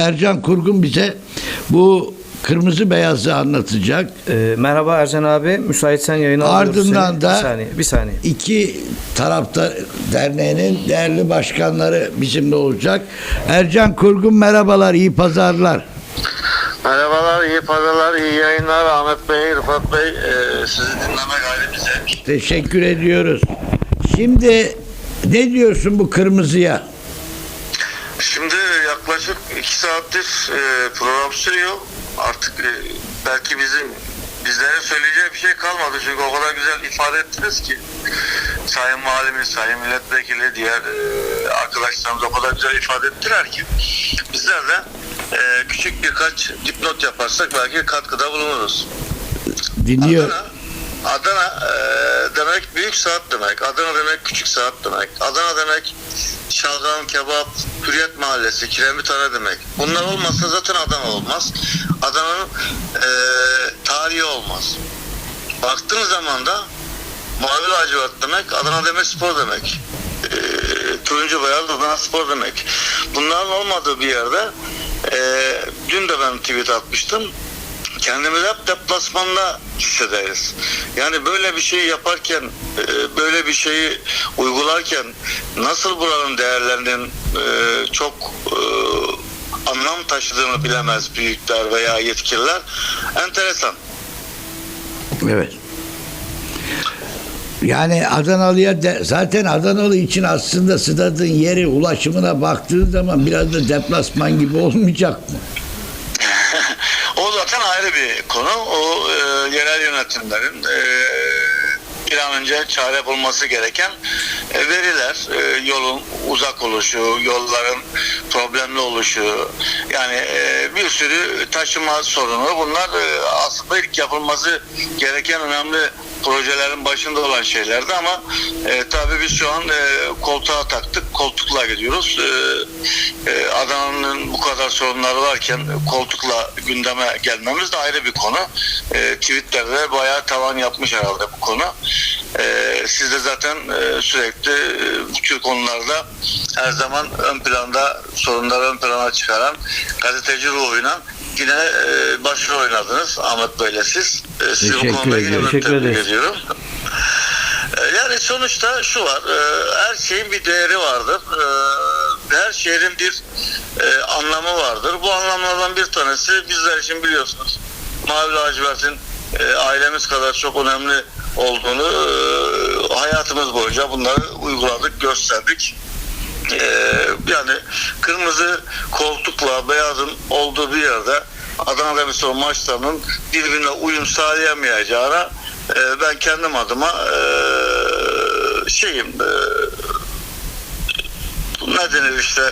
Ercan Kurgun bize bu kırmızı beyazı anlatacak. Ee, merhaba Ercan abi. Müsaitsen yayına alıyoruz Ardından seni. da- Bir saniye. Bir saniye. İki tarafta derneğinin değerli başkanları bizimle olacak. Ercan Kurgun merhabalar, iyi pazarlar. Merhabalar, iyi pazarlar, iyi yayınlar. Ahmet Bey, Rıfat Bey, e, sizi bir zevk. Teşekkür ediyoruz. Şimdi ne diyorsun bu kırmızıya? Şimdi yaklaşık iki saattir e, program sürüyor. Artık e, belki bizim bizlere söyleyeceği bir şey kalmadı. Çünkü o kadar güzel ifade ettiniz ki. Sayın Valimiz, Sayın Milletvekili, diğer e, arkadaşlarımız o kadar güzel ifade ettiler ki. Bizler de e, küçük birkaç dipnot yaparsak belki katkıda bulunuruz. Dinliyor. Adana, Adana e, demek büyük saat demek. Adana demek küçük saat demek. Adana demek şalgam, kebap, Hürriyet Mahallesi, Kiremithane demek. Bunlar olmazsa zaten Adana olmaz. Adana'nın e, tarihi olmaz. Baktığın zaman da mavi lacivert demek, Adana demek spor demek. E, turuncu beyaz Adana spor demek. Bunların olmadığı bir yerde e, dün de ben tweet atmıştım kendimizi hep deplasmanda hissederiz. Yani böyle bir şey yaparken, e, böyle bir şeyi uygularken nasıl buranın değerlerinin e, çok e, anlam taşıdığını bilemez büyükler veya yetkililer. Enteresan. Evet. Yani Adanalı'ya de, zaten Adanalı için aslında stadın yeri ulaşımına baktığın zaman biraz da deplasman gibi olmayacak mı? Ayrı bir konu. O e, yerel yönetimlerin e, bir an önce çare bulması gereken e, veriler, e, yolun uzak oluşu, yolların problemli oluşu, yani e, bir sürü taşıma sorunu. Bunlar aslında ilk yapılması gereken önemli projelerin başında olan şeylerdi ama e, tabii biz şu an e, koltuğa taktık, koltukla gidiyoruz. E, e, Adana'nın bu kadar sorunları varken koltukla gündeme gelmemiz de ayrı bir konu. E, tweetlerde bayağı tavan yapmış herhalde bu konu. E, siz de zaten e, sürekli e, bu tür konularda her zaman ön planda sorunları ön plana çıkaran gazeteci ruhuyla yine e, başrol oynadınız Ahmet Bey'le siz. E, sizi bu Teşekkür konuda yine ediyorum. ben Teşekkür tebrik ederiz. ediyorum. E, Yani sonuçta şu var, e, her şeyin bir değeri vardır. E, Her şehrin bir e, anlamı vardır. Bu anlamlardan bir tanesi bizler için biliyorsunuz. Mavi lacivertin e, ailemiz kadar çok önemli olduğunu e, hayatımız boyunca bunları uyguladık, gösterdik. Ee, yani kırmızı koltukla beyazın olduğu bir yerde Adana Demirspor maçlarının birbirine uyum sağlayamayacağına e, ben kendim adıma e, şeyim e, ne denir işte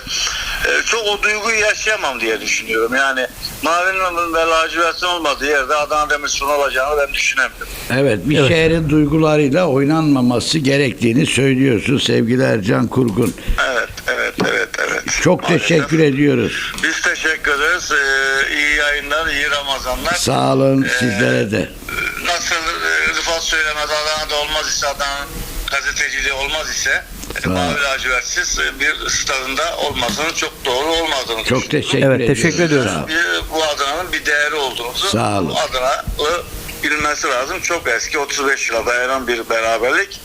e, çok o duyguyu yaşayamam diye düşünüyorum. Yani mavinin ve lacivertin olmadığı yerde Adana Demirspor'un olacağını ben düşünemiyorum. Evet, bir Evet. şehrin duygularıyla oynanmaması gerektiğini söylüyorsun sevgili Ercan Kurgun. Evet. Çok Maalesef. teşekkür ediyoruz. Biz teşekkür ederiz. Ee, iyi yayınlar, iyi Ramazanlar. Sağ olun sizlere de. Nasıl e, Rıfat söylemez Adana'da olmaz ise Adana'nın gazeteciliği olmaz ise e. Mavi lacivertsiz e, bir stadında olmasının çok doğru olmadığını Çok teşekkür Evet, ediyoruz. teşekkür ediyoruz. Bir, bu Adana'nın bir değeri olduğumuzu Sağ olun. Adanalı bilmesi lazım. Çok eski 35 yıla dayanan bir beraberlik.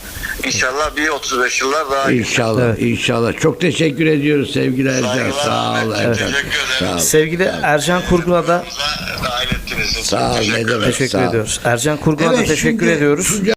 İnşallah bir 35 yıllar daha İnşallah, Evet. inşallah. Çok teşekkür ediyoruz sevgili Ercan. Saygılar, Sağ ol. Ercan. Teşekkür ederim. Sağ ol. Sevgili Ercan Kurgun'a da Dahil ettiniz. Sağ ol, ne Teşekkür demek. teşekkür Sağ ediyoruz. Ercan Kurgun'a da Evet, teşekkür şimdi ediyoruz. Tuncay